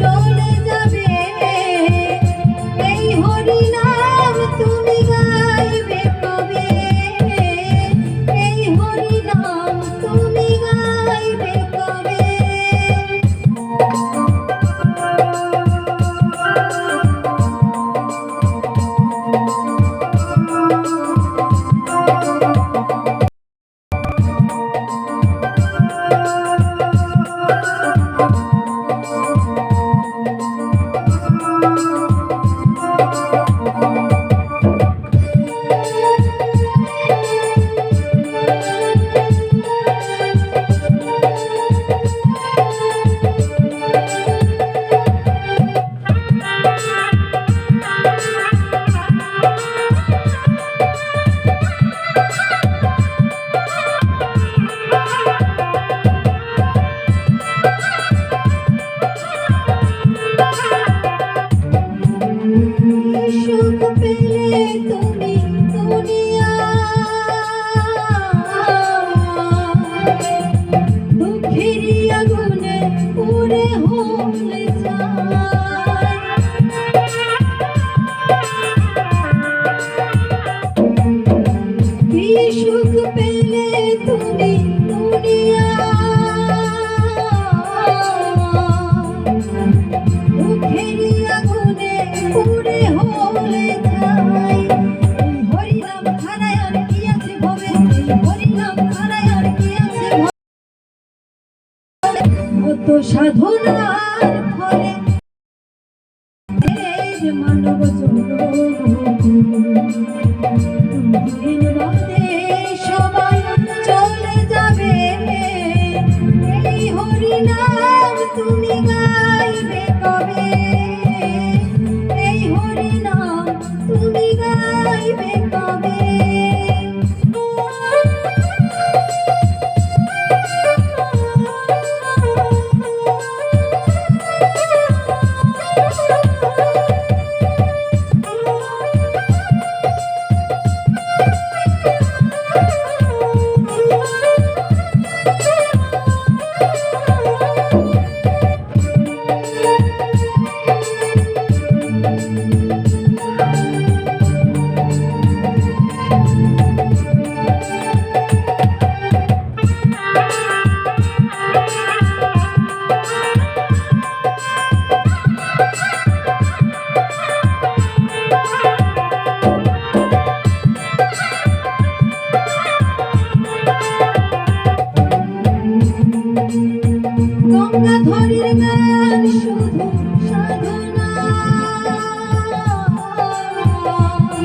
চলে যাবে এই হরি নাম তুমি গা ব্রত সাধনার ফলে মানব চন্দ্র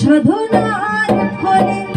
সাধনার ফলে